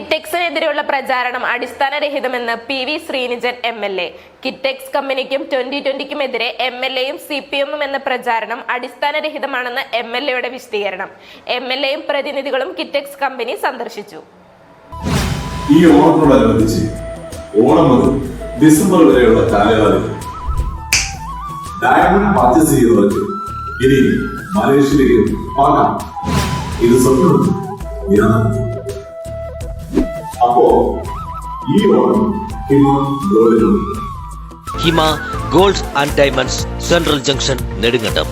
സർക്കാരിനെതിരെയുള്ള പ്രചാരണം അടിസ്ഥാനരഹിതമെന്ന് P V Srinijan M L A. Kitex കമ്പനിക്കും twenty ട്വന്റിക്കുമെതിരെ എം എൽ എയും സി പി എമ്മും എന്ന പ്രചാരണം അടിസ്ഥാനരഹിതമാണെന്ന് എം എൽ എയുടെ വിശദീകരണം. എം എൽ എയും പ്രതിനിധികളും കിറ്റെക്സ് കമ്പനി സന്ദർശിച്ചു. ഈ ഓണത്തോടനുബന്ധിച്ച് ഓണം മുതൽ ഡിസംബർ വരെയുള്ള കാലയളവിൽ ഡയമണ്ട് പർച്ചേസ് ചെയ്യുന്നവർക്ക് ഇനി മലേഷ്യയിലേക്ക് പാകാം ഇത് സ്വപ്നം അപ്പോ ഈ Onam Hima ഗോൾഡിലുണ്ട് Hima gold and diamonds central junction Nedumkandam.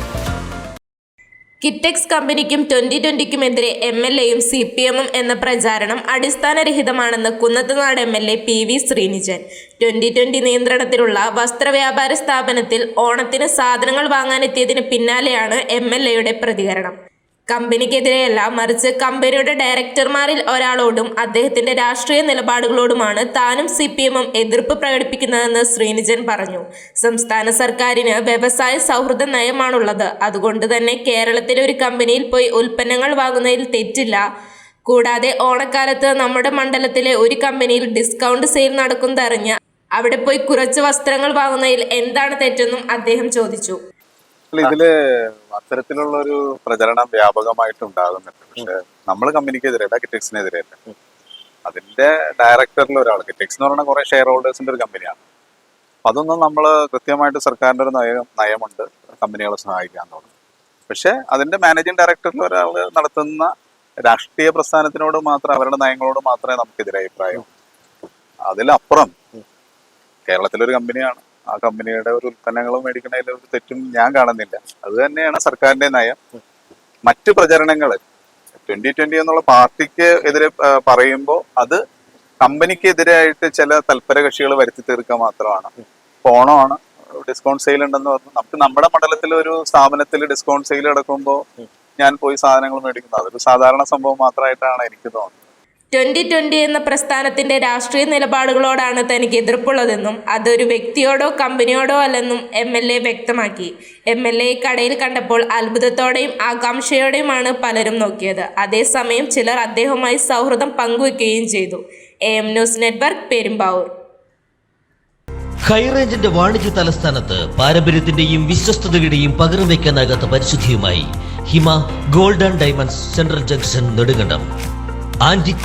Kitex കമ്പനിക്കും ട്വന്റി ട്വന്റിക്കുമെതിരെ എം എൽ എയും സി പി എമ്മും എന്ന പ്രചാരണം അടിസ്ഥാനരഹിതമാണെന്ന് Kunnathunad M L A P V Srinijan. Twenty twenty നിയന്ത്രണത്തിലുള്ള വസ്ത്രവ്യാപാര സ്ഥാപനത്തിൽ ഓണത്തിന് സാധനങ്ങൾ വാങ്ങാനെത്തിയതിന് പിന്നാലെയാണ് എം എൽ എയുടെ പ്രതികരണം. കമ്പനിക്കെതിരെയല്ല മറിച്ച് കമ്പനിയുടെ ഡയറക്ടർമാരിൽ ഒരാളോടും അദ്ദേഹത്തിന്റെ രാഷ്ട്രീയ നിലപാടുകളോടുമാണ് താനും സി പി എമ്മും എതിർപ്പ് പ്രകടിപ്പിക്കുന്നതെന്ന് ശ്രീനിജൻ പറഞ്ഞു. സംസ്ഥാന സർക്കാരിന് വ്യവസായ സൗഹൃദ നയമാണുള്ളത്. അതുകൊണ്ട് തന്നെ കേരളത്തിലെ ഒരു കമ്പനിയിൽ പോയി ഉൽപ്പന്നങ്ങൾ വാങ്ങുന്നതിൽ തെറ്റില്ല. കൂടാതെ ഓണക്കാലത്ത് നമ്മുടെ മണ്ഡലത്തിലെ ഒരു കമ്പനിയിൽ ഡിസ്കൗണ്ട് സെയിൽ നടക്കുന്നതറിഞ്ഞ് അവിടെ പോയി കുറച്ച് വസ്ത്രങ്ങൾ വാങ്ങുന്നതിൽ എന്താണ് തെറ്റെന്നും അദ്ദേഹം ചോദിച്ചു. അല്ല, ഇതിൽ അത്തരത്തിലുള്ള ഒരു പ്രചരണം വ്യാപകമായിട്ട് ഉണ്ടാകുന്നുണ്ട് പക്ഷെ നമ്മൾ കമ്പനിക്കെതിരല്ല കിറ്റക്സിനെതിരെയല്ല അതിന്റെ ഡയറക്ടറിൽ ഒരാൾ കിറ്റക്സ് എന്ന് പറയുന്ന കുറെ ഷെയർ ഹോൾഡേഴ്സിന്റെ ഒരു കമ്പനിയാണ്. അതൊന്നും നമ്മൾ കൃത്യമായിട്ട് സർക്കാരിന്റെ ഒരു നയം നയമുണ്ട് കമ്പനികളെ സഹായിക്കാൻ തുടങ്ങും. പക്ഷെ അതിന്റെ മാനേജിംഗ് ഡയറക്ടറിൽ ഒരാൾ നടത്തുന്ന രാഷ്ട്രീയ പ്രസ്ഥാനത്തിനോട് മാത്രം അവരുടെ നയങ്ങളോട് മാത്രമേ നമുക്കെതിരെ അഭിപ്രായം. അതിലപ്പുറം കേരളത്തിലൊരു കമ്പനിയാണ്. ആ കമ്പനിയുടെ ഒരു ഉൽപ്പന്നങ്ങൾ മേടിക്കുന്നതിൽ ഒരു തെറ്റും ഞാൻ കാണുന്നില്ല. അത് തന്നെയാണ് സർക്കാരിന്റെ നയം. മറ്റ് പ്രചരണങ്ങൾ ട്വന്റി ട്വന്റി എന്നുള്ള പാർട്ടിക്ക് എതിരെ പറയുമ്പോൾ അത് കമ്പനിക്ക് എതിരായിട്ട് ചില തൽപര കക്ഷികൾ വരുത്തി തീർക്കുക മാത്രമാണ്. ഫോണാണ് ഡിസ്കൗണ്ട് സെയിൽ ഉണ്ടെന്ന് പറഞ്ഞു. നമുക്ക് നമ്മുടെ മണ്ഡലത്തിൽ ഒരു സ്ഥാപനത്തിൽ ഡിസ്കൗണ്ട് സെയിൽ നടക്കുമ്പോൾ ഞാൻ പോയി സാധനങ്ങൾ മേടിക്കുന്നത് അതൊരു സാധാരണ സംഭവം മാത്രമായിട്ടാണ് എനിക്ക് തോന്നുന്നത്. ട്വന്റി ട്വന്റി എന്ന പ്രസ്ഥാനത്തിന്റെ രാഷ്ട്രീയ നിലപാടുകളോടാണ് തനിക്ക് എതിർപ്പുള്ളതെന്നും അതൊരു വ്യക്തിയോടോ കമ്പനിയോടോ അല്ലെന്നും എം എൽ എ വ്യക്തമാക്കി. എം എൽ എ കടയിൽ കണ്ടപ്പോൾ അത്ഭുതത്തോടെയും ആകാംക്ഷയോടെയുമാണ് പലരും നോക്കിയത്. അതേസമയം ചിലർ അദ്ദേഹവുമായി സൗഹൃദം പങ്കുവെക്കുകയും ചെയ്തു. A M news network Perumbavoor. ഹൈറേഞ്ചിന്റെ വാണിജ്യ തലസ്ഥാനത്ത് പാരമ്പര്യത്തിന്റെയും വിശ്വസ്തതയുടെയും പകരം വയ്ക്കാനാകാത്ത പരിശുദ്ധിയുമായി Hima gold and diamonds central junction Nedumkandam. Antique